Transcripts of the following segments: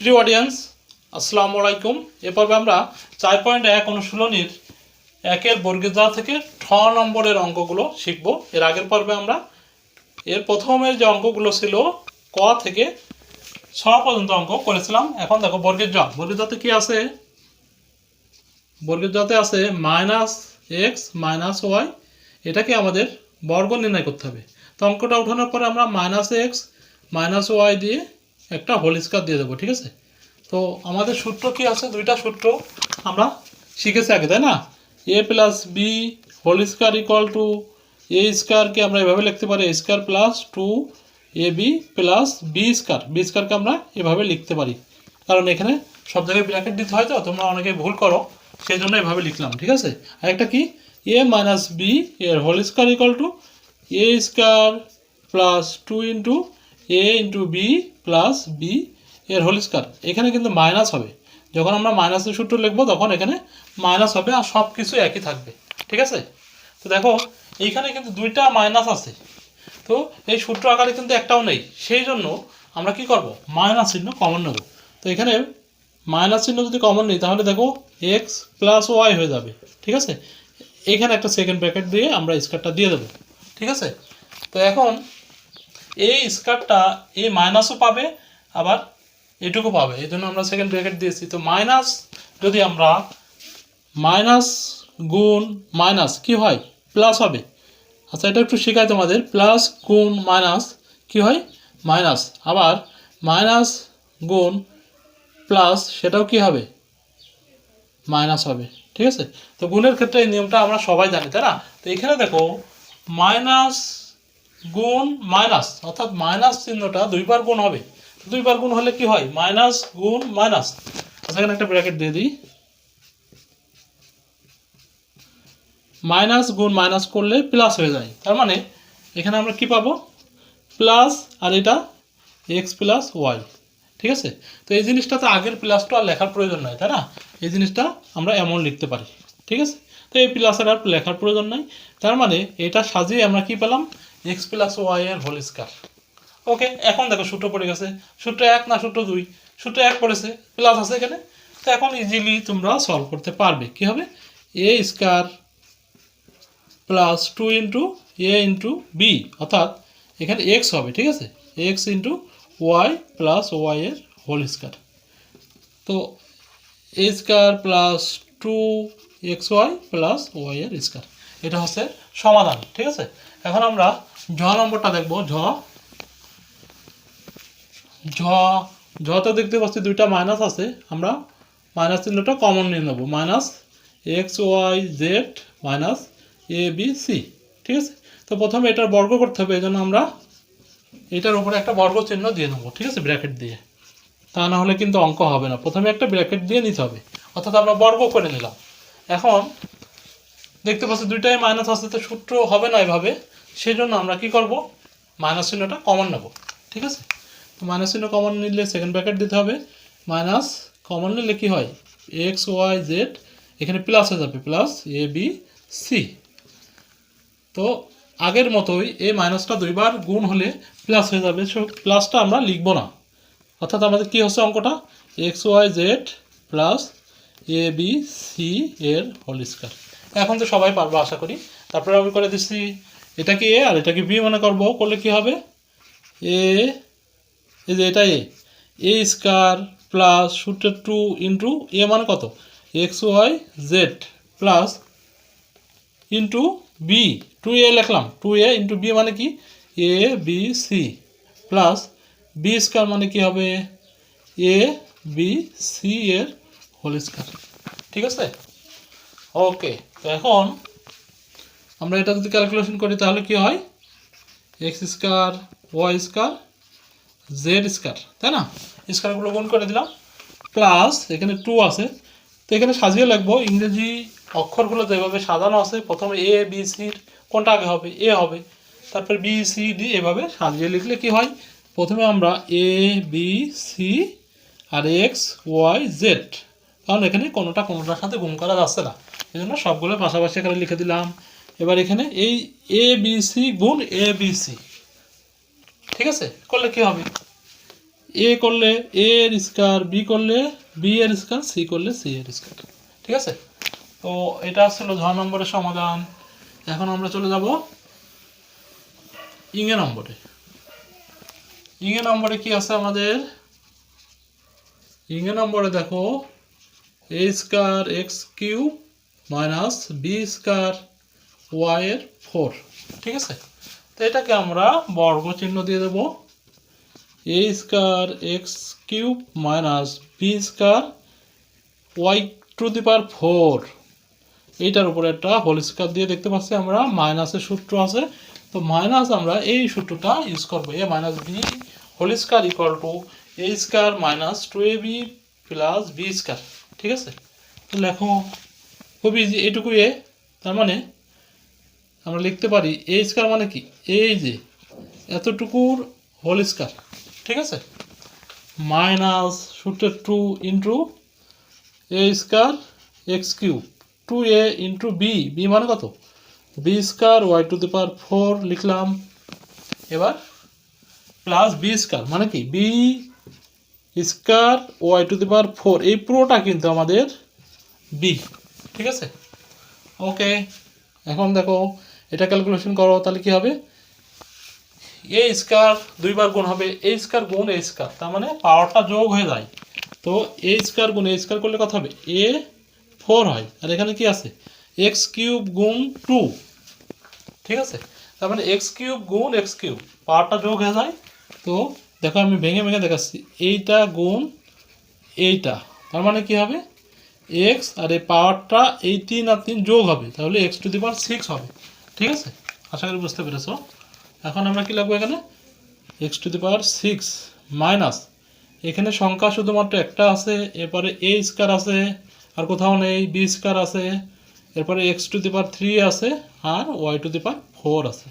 প্রিয় অডিয়েন্স আসসালামু আলাইকুম। এ পর্বে আমরা চার পয়েন্ট এক অনুশীলনীর একের বর্গের যা থেকে ঠ নম্বরের অঙ্কগুলো শিখব। এর আগের পর্বে আমরা এর প্রথমের যে অঙ্কগুলো ছিল, ক থেকে ছ পর্যন্ত অঙ্ক করেছিলাম। এখন দেখো বর্গের জ বর্গের জতে কি আছে? বর্গের জতে আছে মাইনাস এক্স মাইনাস ওয়াই এটাকে আমাদের বর্গ নির্ণয় করতে হবে। তো অঙ্কটা উঠানোর পরে আমরা মাইনাস এক্স মাইনাস ওয়াই দিয়ে একটা হোল স্কোয়ার দিয়ে দেবো, ঠিক আছে? তো আমাদের সূত্র কি আছে? দুইটা সূত্র আমরা শিখেছি আগে, তাই না? A plus B whole square equal to A স্কোয়ারকে আমরা এভাবে লিখতে পারি A square plus two A B plus B square B স্কোয়ারকে আমরা এভাবে লিখতে পারি। কারণ এখানে সব জায়গায় ব্র্যাকেট দিতে হয় তো, তোমরা অনেকে ভুল করো সেই জন্য এভাবে লিখলাম, ঠিক আছে? আর একটা কি? এ মাইনাস বি এর whole square equal to A square plus two into A into B plus B এর হোল স্কোয়ার এখানে কিন্তু মাইনাস হবে। যখন আমরা মাইনাসের সূত্র লিখব, তখন এখানে মাইনাস হবে আর সব কিছু একই থাকবে। ঠিক আছে? তো দেখো, এইখানে কিন্তু দুইটা মাইনাস আছে। তো এই সূত্র আকারে কিন্তু একটাও নেই। সেই জন্য আমরা কি করব? মাইনাস চিহ্ন কমন নেব। তো এখানে মাইনাস চিহ্ন যদি কমন নিই, তাহলে দেখো এক্স প্লাস ওয়াই হয়ে যাবে। ঠিক আছে? এখানে একটা সেকেন্ড ব্র্যাকেট দিয়ে আমরা স্কারটা দিয়ে দেবো। ঠিক আছে? তো এখন এই স্কারটা এ মাইনাসও পাবে, আবার এটুকু পাবে। এই জন্য আমরা সেকেন্ড ব্র্যাকেট দিয়েছি। তো মাইনাস, যদি আমরা মাইনাস গুণ মাইনাস, কি হয়? প্লাস হবে। আচ্ছা এটা একটু শেখাই তোমাদের। প্লাস গুণ মাইনাস, কি হয়? মাইনাস। আবার মাইনাস গুণ প্লাস, সেটাও কি হবে? মাইনাস হবে। ঠিক আছে? তো গুণের ক্ষেত্রে এই নিয়মটা আমরা সবাই জানি, তাই না? তো এখানে দেখো, মাইনাস গুণ মাইনাস, অর্থাৎ মাইনাস চিহ্নটা দুইবার গুণ হবে। দুইবার গুণ হলে কি হয়? মাইনাস গুণ মাইনাস। আচ্ছা এখানে একটা ব্র্যাকেট দিয়ে দিই। মাইনাস গুণ মাইনাস করলে প্লাস হয়ে যায়। তার মানে এখানে আমরা কি পাবো? প্লাস, আর এটা এক্স প্লাস ওয়াই ঠিক আছে? তো এই জিনিসটা তো আগের প্লাসটা আর লেখার প্রয়োজন নাই, তাই না? এই জিনিসটা আমরা এমন লিখতে পারি। ঠিক আছে? তো এই প্লাসের আর লেখার প্রয়োজন নাই। তার মানে এটা সাজিয়ে আমরা কি পেলাম? এক্স প্লাস ওয়াই এর হোল স্কোয়ার ওকে এখন দেখো সূত্র পড়ে গেছে। সূত্র এক না সূত্র দুই? সূত্র এক পড়েছে প্লাস আছে এখানে। তো এখন ইজিলি তোমরা সলভ করতে পারবে। কি হবে? A square plus two into A into B অর্থাৎ এখানে এক্স হবে, ঠিক আছে? X into Y plus Y এর হোল স্কোয়ার তো A square plus two X Y plus Y এর স্কোয়ার এটা হচ্ছে সমাধান, ঠিক আছে? এখন আমরা ঝ নম্বরটা দেখব। ঝ। ঝ ঝতে দেখতে পাচ্ছি দুইটা মাইনাস আছে। আমরা মাইনাস চিহ্নটা কমন নিয়ে নেব। Minus X Y Z minus A B C ঠিক আছে? তো প্রথমে এটার বর্গ করতে হবে এই জন্য আমরা এটার উপরে একটা বর্গ চিহ্ন দিয়ে নেব, ঠিক আছে ব্র্যাকেট দিয়ে। তা না হলে কিন্তু অঙ্ক হবে না। প্রথমে একটা ব্র্যাকেট দিয়ে নিতে হবে, অর্থাৎ আমরা বর্গ করে নিলাম। এখন দেখতে পাচ্ছি দুইটাই মাইনাস আসতে তো সূত্র হবে না এভাবে। সেই জন্য আমরা কি করব? মাইনাস চিহ্নটা কমন নেব। ঠিক আছে? তো মাইনাস চিহ্ন কমন নিলে সেকেন্ড ব্র্যাকেট দিতে হবে। মাইনাস কমন নিলে কি হয়? এক্স ওয়াই জেড এখানে প্লাস হয়ে যাবে। প্লাস এ বি সি তো আগের মতোই এই মাইনাসটা দুইবার গুণ হলে প্লাস হয়ে যাবে। প্লাসটা আমরা লিখব না। অর্থাৎ আমাদের কী হচ্ছে অঙ্কটা? X Y Z plus A B C এর হোল স্কোয়ার এখন তো সবাই পারব, আশা করি। তারপরে আমি করে দিচ্ছি। এটা কি এ আর এটা কি বি মনে করব করলে কি হবে? এ এই যে এটা এ এ স্কোয়ার প্লাস সূত্রের টু ইন্টু এ মানে কত? X Y Z plus into B two A লিখলাম। টু এ ইন্টু বি মানে কি? A B C plus B square মানে কি হবে? এ বি সি এর হোল স্কোয়ার ঠিক আছে? ওকে তো এখন আমরা এটা যদি ক্যালকুলেশন করি, তাহলে কি হয়? X square Y square Z square তাই না? স্কোয়ারগুলো গুণ করে দিলাম প্লাস এখানে টু আছে। তো এখানে সাজিয়ে লিখব, ইংরেজি অক্ষরগুলো যেভাবে সাজানো আছে, প্রথমে এ বি সির কোনটা আগে হবে? এ হবে। তারপর বি সি ডি এভাবে সাজিয়ে লিখলে কি হয়? প্রথমে আমরা এ বি সি আর এক্স ওয়াই জেড কারণ এখানে কোনোটা কোনোটার সাথে গুণ করা যাচ্ছে না। এই জন্য সবগুলো পাশাপাশি এখানে লিখে দিলাম। এবার এখানে এই এ বি সি গুণ এ বি সি ঠিক আছে? করলে কি হবে? এ করলে এ এর স্কোয়ার বি করলে বি এর স্কোয়ার সি করলে সি এর স্কোয়ার ঠিক আছে? তো এটা ছিল ঝ নম্বরের সমাধান। এখন আমরা চলে যাব ইংয়ে নম্বরে। ইংয়ে নম্বরে কি আছে আমাদের? ইংয়ে নম্বরে দেখো A square X cube minus B square Y এর ফোর ঠিক আছে? তো এটাকে আমরা বর্গ চিহ্ন দিয়ে দেবো। A square X cube minus B square Y to the power four এইটার উপরে একটা হোল স্কোয়ার দিয়ে দেখতে পাচ্ছি আমরা মাইনাসের সূত্র আছে। তো মাইনাস আমরা এই সূত্রটা ইউজ করব। A minus B whole square equal to A square minus two A B plus B square ঠিক আছে? তো লেখো খুব ইজি এইটুকু এ। তার মানে আমরা লিখতে পারি এ স্কোয়ার মানে কি? এই যে, এতটুকুর হোল স্কোয়ার ঠিক আছে? মাইনাস সূত্রের two into A square X cube two A into B B মানে কত? B square Y to the power four লিখলাম। এবার প্লাস বি স্কোয়ার মানে কি? B square Y to the power four এই পুরোটা কিন্তু আমাদের বি ঠিক আছে? ওকে এখন দেখো এটা ক্যালকুলেশন করো, তাহলে কি হবে? এ স্কোয়ার দুইবার গুণ হবে এ স্কোয়ার গুণ এ স্কোয়ার তার মানে পাওয়ারটা যোগ হয়ে যায়। তো এ স্কোয়ার গুণ এ স্কোয়ার করলে কত হবে? এ ফোর হয়। আর এখানে কি আছে? এক্স কিউব গুণ টু ঠিক আছে? তার মানে এক্স কিউব গুণ এক্স কিউব পাওয়ারটা যোগ হয়ে যায়। তো দেখো আমি ভেঙে ভেঙে দেখাচ্ছি। এইটা গুণ এইটা, তার মানে কি হবে? এক্স আর এই পাওয়ারটা এই তিন আর তিন যোগ হবে, তাহলে X to the power six হবে। ঠিক আছে? আশা করি বুঝতে পেরেছ। এখন আমরা কি লাগবো এখানে? X to the power six minus এখানে সংখ্যা শুধুমাত্র একটা আছে, এরপরে এ স্কোয়ার আছে, আর কোথাও নেই বি স্কোয়ার আছে, এরপরে X to the power three আছে, আর Y to the power four আছে।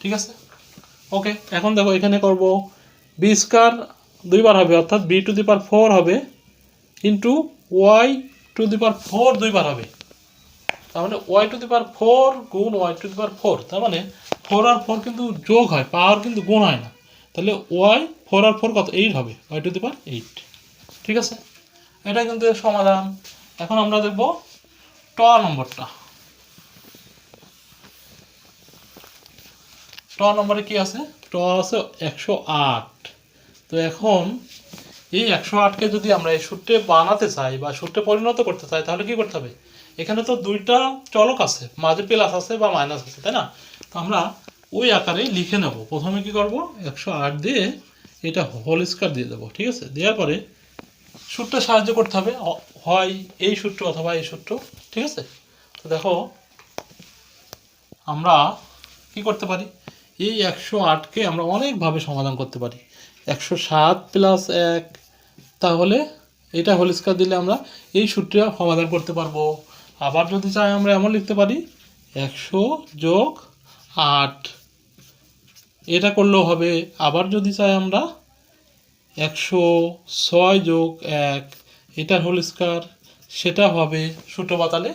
ঠিক আছে? ওকে এখন দেখো এখানে করব। বি স্কোয়ার দুইবার হবে, অর্থাৎ B to the power four হবে into Y to the power four দুইবার হবে। তার মানে Y to the power four গুণ Y to the power four তার মানে ফোর আর ফোর কিন্তু যোগ হয় পাওয়ার কিন্তু গুণ হয় না। তাহলে ওয়াই ফোর আর ফোর কত? এইট হবে Y to the power eight ঠিক আছে? এটা কিন্তু সমাধান। এখন আমরা দেখব ট নম্বরটা। ট নম্বরে কি আছে? ট আছে একশো আট। তো এখন এই একশো আটকে যদি আমরা এই সূত্রে বানাতে চাই বা সূত্রে পরিণত করতে চাই, তাহলে কি করতে হবে? এখানে তো দুইটা চলক আছে, মাঝে প্লাস আছে বা মাইনাস আছে, তাই না? তো আমরা ওই আকারেই লিখে নেব। প্রথমে কি করব? একশো আট দিয়ে এটা হোল স্কোয়ার দিয়ে দেবো, ঠিক আছে? দেওয়ার পরে সূত্রে সাহায্য করতে হবে হয় এই সূত্র অথবা এই সূত্র ঠিক আছে? তো দেখো, আমরা কি করতে পারি? এই একশো আটকে আমরা অনেকভাবে সমাধান করতে পারি। একশো সাত প্লাস এক, তাহলে এটা হোল স্কোয়ার দিলে আমরা এই সূত্রে সমাধান করতে পারব। আবার যদি চাই আমরা এমন লিখতে পারি, একশো যোগ আট। এটা করলেও হবে, আবার যদি চাই আমরা একশো ছয় যোগ এক এটা হোল স্কোয়ার সেটা হবে সূত্র বাতালে।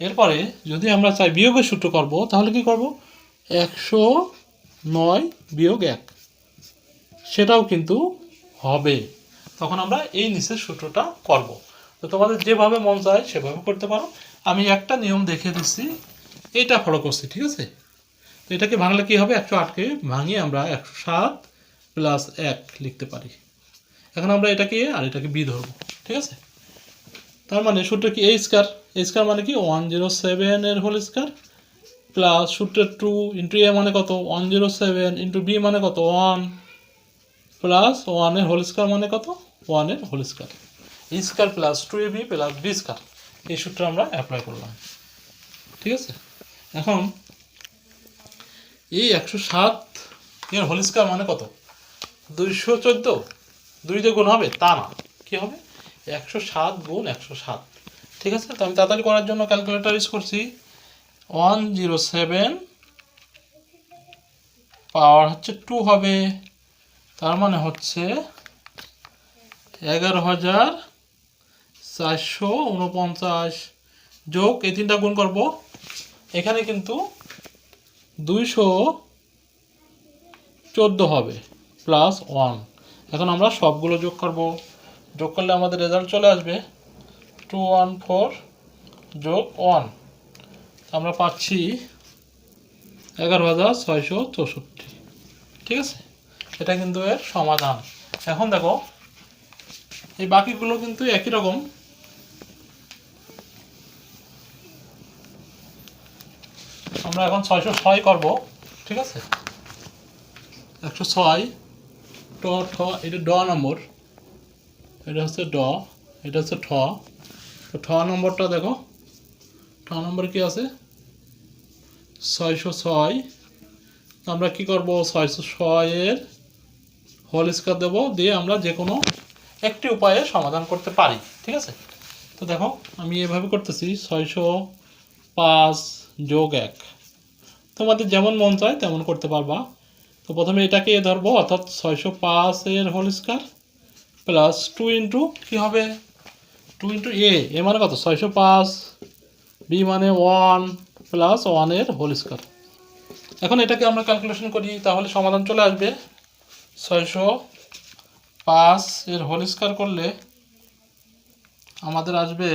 এরপরে যদি আমরা চাই বিয়োগের সূত্র করব, তাহলে কি করব? একশো নয় বিয়োগ এক। সেটাও কিন্তু হবে। তখন আমরা এই নিচের সূত্রটা করব। তো তোমাদের যেভাবে মন চায় সেভাবে করতে পারো। আমি একটা নিয়ম দেখে দিচ্ছি, এটা ফলো করছি, ঠিক আছে? তো এটাকে ভাঙলে কী হবে? একশো আটকে ভাঙিয়ে আমরা একশো সাত প্লাস এক লিখতে পারি। এখন আমরা এটাকে আর এটাকে বি ধরবো, ঠিক আছে? তার মানে সূত্র কি? এ স্কোয়ার এ স্কোয়ার মানে কি? ওয়ান জিরো সেভেনের হোল স্কোয়ার প্লাস সূত্রের টু ইন্টু এ মানে কত? One zero seven into B মানে কত? ওয়ান প্লাস ওয়ানের হোল স্কোয়ার মানে কত? ওয়ানের whole square A square plus two A B plus B square এই সূত্র আমরা অ্যাপ্লাই করলাম। ঠিক আছে? এখন এই একশো সাত এর হোল স্কোয়ার মানে কত? দুইশো চোদ্দ। দুই দিয়ে গুণ হবে, তা না। কি হবে? একশো সাত গুণ একশো সাত। ঠিক আছে? তো আমি তাড়াতাড়ি করার জন্য ক্যালকুলেটার ইউজ করছি। ওয়ান জিরো সেভেন পাওয়ার হচ্ছে টু হবে। তার মানে হচ্ছে এগারো হাজার চারশো উনপঞ্চাশ। যোগ, এই তিনটা গুণ করব। এখানে কিন্তু দুইশো চোদ্দ হবে প্লাস ওয়ান এখন আমরা সবগুলো যোগ করব। যোগ করলে আমাদের রেজাল্ট চলে আসবে টু ওয়ান ফোর যোগ ওয়ান আমরা পাচ্ছি এগারো হাজার ছয়শো চৌষট্টি। ঠিক আছে? এটা কিন্তু এর সমাধান। এখন দেখো, এই বাকিগুলো কিন্তু একই রকম। আমরা এখন ছয়শো ছয় করব, ঠিক আছে? একশো ছয়, ট, ঠ, এটা ড নম্বর। এটা হচ্ছে ড, এটা হচ্ছে ঠ। তো ঠ নম্বরটা দেখো। ঠ নম্বর কি আছে? ছয়শো ছয়। তো আমরা কি করব? ছয়শো ছয়ের হোল স্কোয়ার দেবো, দিয়ে আমরা যে কোনো একটি উপায়ে সমাধান করতে পারি, ঠিক আছে? তো দেখো, আমি এভাবে করতেছি, ছয়শো পাঁচ যোগ এক। তোমাদের যেমন মন চায় তেমন করতে পারবা। তো প্রথমে এটাকে এ ধরবো, অর্থাৎ ছয়শো পাঁচের whole square plus two into কী হবে? টু ইন্টু এ এ মানে কত? ছয়শো পাঁচ বি মানে ওয়ান প্লাস ওয়ানের হোল স্কোয়ার এখন এটাকে আমরা ক্যালকুলেশন করি, তাহলে সমাধান চলে আসবে। ছয়শো পাঁচ এর হোল স্কোয়ার করলে আমাদের আসবে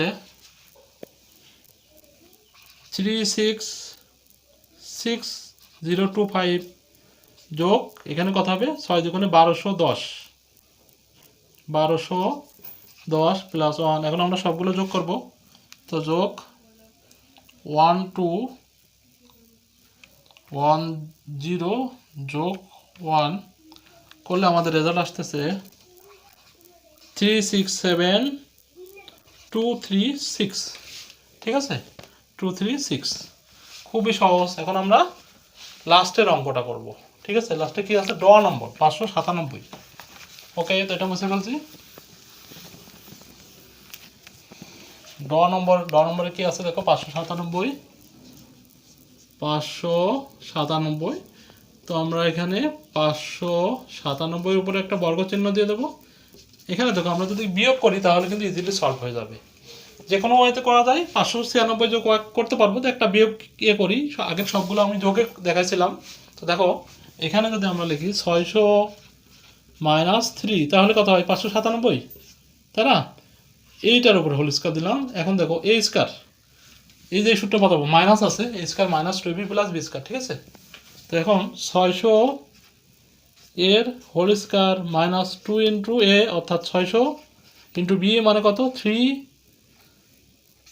three six six zero two five যোগ, এখানে কথা হবে? ছয় দুগুণে বারোশো দশ। বারোশো দশ প্লাস ওয়ান এখন আমরা সবগুলো যোগ করব। তো যোগ ওয়ান টু ওয়ান জিরো যোগ ওয়ান করলে আমাদের রেজাল্ট আসতেছে three six seven two three six ঠিক আছে? টু থ্রি সিক্স খুবই সহজ। এখন আমরা লাস্টের অঙ্কটা করব। ঠিক আছে? লাস্টে কি আছে? ড নম্বর, পাঁচশো সাতানব্বই। ওকে তো এটা মুছে ফেলছি। ড নম্বর ড নম্বরে কি আছে? দেখো, পাঁচশো সাতানব্বই। পাঁচশো সাতানব্বই। তো আমরা এখানে পাঁচশো সাতানব্বই উপরে একটা বর্গ চিহ্ন দিয়ে দেবো। এখানে দেখো, আমরা যদি বিয়োগ করি, তাহলে কিন্তু ইজিলি সলভ হয়ে যাবে। যে কোনো ওয়েতে করা যায়। পাঁচশো ছিয়ানব্বই যোগ করতে পারব তো একটা বিয়োগ ইয়ে করি। আগের সবগুলো আমি যোগে দেখাইছিলাম। তো দেখো, এখানে যদি আমরা লিখি ছয়শো মাইনাস থ্রি, তাহলে কত হয়? পাঁচশো সাতানব্বই। তাই না? এইটার উপরে হোল স্কোয়ার দিলাম। এখন দেখো এ স্কোয়ার এই যে সূত্র পাতাবো মাইনাস আছে A square minus two B plus B square ঠিক আছে? তো এখন ছয়শো এর whole square minus two into A অর্থাৎ ছয়শো ইন্টু বি মানে কত? থ্রি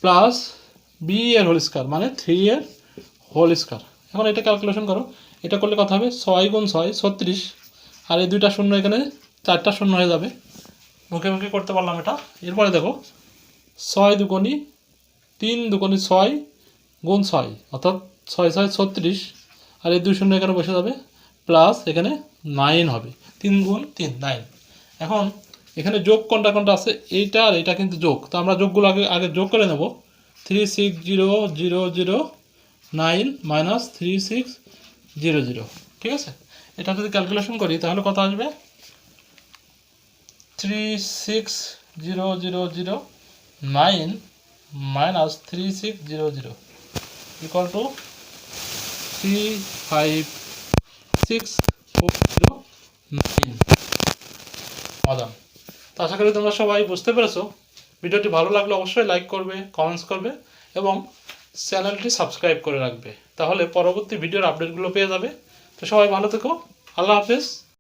প্লাস বি এর হোল স্কোয়ার মানে থ্রি এর হোল স্কোয়ার। এখন এটা ক্যালকুলেশন করো। এটা করলে কত হবে? ছয় গুণ ছয়, ছত্রিশ। আর এই দুইটা শূন্য এখানে চারটা শূন্য হয়ে যাবে। মুখে মুখে করতে পারলাম এটা। এরপরে দেখো, ছয় দুগুণি তিন দুগুণি ছয় গুণ ছয়, অর্থাৎ ছয় ছয় ছত্রিশ। আর এই দুই শূন্য এখানে বসে যাবে, প্লাস এখানে নাইন হবে। তিন গুণ তিন, নাইন। এখন এখানে যোগ কোনটা কোনটা আছে? এইটা আর এটা কিন্তু যোগ। তো আমরা যোগগুলো আগে আগে যোগ করে নেব। Three six zero zero zero nine minus three six zero zero ঠিক আছে? এটা যদি ক্যালকুলেশন করি, তাহলে কত আসবে? Three six zero zero zero nine minus three six zero zero equal to three five six four zero nine তো আশা করি তোমরা সবাই বুঝতে পেরেছ। ভিডিওটি ভালো লাগলে অবশ্যই লাইক করবে কমেন্টস করবে এবং চ্যানেলটি সাবস্ক্রাইব করে রাখবে। তাহলে পরবর্তী ভিডিওর আপডেটগুলো পেয়ে যাবে। তো সবাই ভালো থেকো। আল্লাহ হাফেজ।